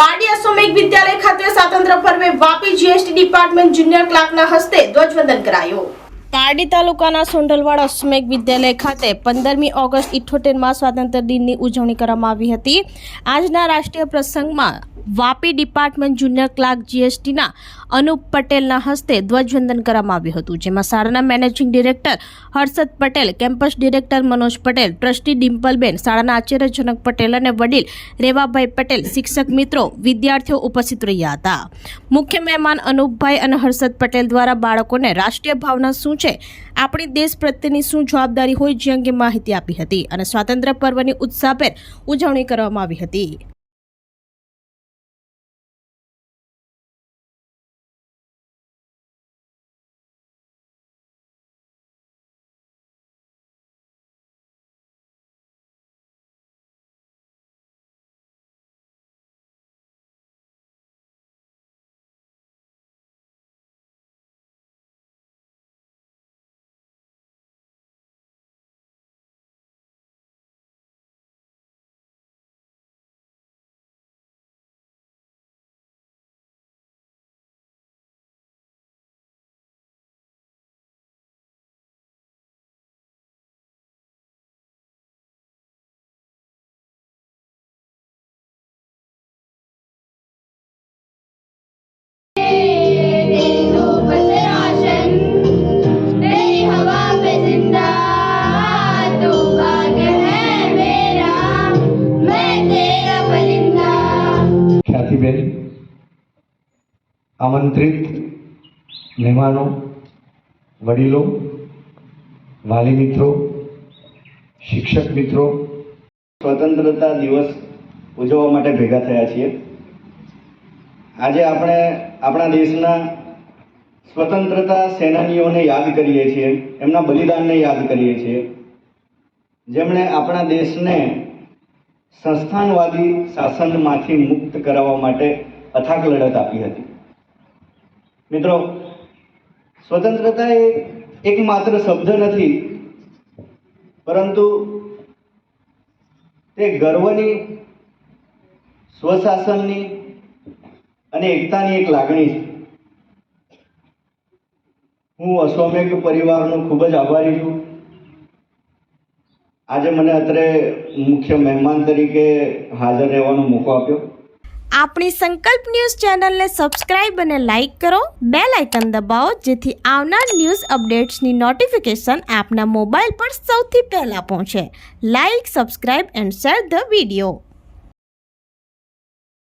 પારડી અશ્વમેઘ વિદ્યાલય ખાતે સ્વાતંત્ર્ય પર્વે વાપી જીએસટી ડિપાર્ટમેન્ટ જુનિયર ક્લાર્કના હસ્તે ધ્વજવંદન કરાયું. પારડી તાલુકાના સોંઢલવાડ સ્મેક વિદ્યાલય ખાતે પંદરમી ઓગસ્ટ ઇઠોતેરમાં સ્વાતંત્ર્ય દિનની ઉજવણી કરવામાં આવી હતી. આજના રાષ્ટ્રીય પ્રસંગમાં વાપી ડિપાર્ટમેન્ટ જુનિયર ક્લાર્ક જીએસટીના અનુપ પટેલના હસ્તે ધ્વજવંદન કરવામાં આવ્યું હતું, જેમાં શાળાના managing director Harshad Patel, campus director Manoj Patel, trustee ડિમ્પલબેન, શાળાના આચાર્ય જનક પટેલ અને વડીલ રેવાભાઈ પટેલ, શિક્ષક મિત્રો, વિદ્યાર્થીઓ ઉપસ્થિત રહ્યા હતા. મુખ્ય મહેમાન અનુપભાઈ અને હર્ષદ પટેલ દ્વારા બાળકોને રાષ્ટ્રીય ભાવના શું છે. આપણી દેશ પ્રત્યેની શું જવાબદારી હોય, જે અંગે માહિતી આપી હતી અને સ્વાતંત્ર્ય પર્વની ઉત્સાહભેર ઉજવણી કરવામાં આવી હતી. શાંતિબેન આમંત્રિત મહેમાનો, વડીલો, વાલી મિત્રો, શિક્ષક મિત્રો, સ્વતંત્રતા દિવસ ઉજવવા માટે ભેગા થયા છીએ. આજે આપણે આપણા દેશના સ્વતંત્રતા સેનાનીઓને યાદ કરીએ છીએ, એમના બલિદાનને યાદ કરીએ છીએ. જેમણે આપણા દેશને સંસ્થાનવાદી શાસનમાંથી મુક્ત કરાવવા માટે અથાગ લડત આપી હતી. મિત્રો સ્વતંત્રતા એ એકમાત્ર શબ્દ નથી, પરંતુ તે ગર્વની, સ્વશાસનની અને એકતાની એક લાગણી છે. હું અશ્વમેઘ પરિવારનો ખૂબ જ આભારી છું. આજે મને અત્રે મુખ્ય મહેમાન તરીકે હાજર રહેવાનો મોકો આપ્યો. આપણી સંકલ્પ ન્યૂઝ ચેનલને સબસ્ક્રાઇબ અને લાઇક કરો. બે લાઇકન દબાવો, જેથી આવનાર ન્યૂઝ અપડેટ્સની નોટિફિકેશન આપના મોબાઈલ પર સૌથી પહેલાં પહોંચે. Like, subscribe and share the video.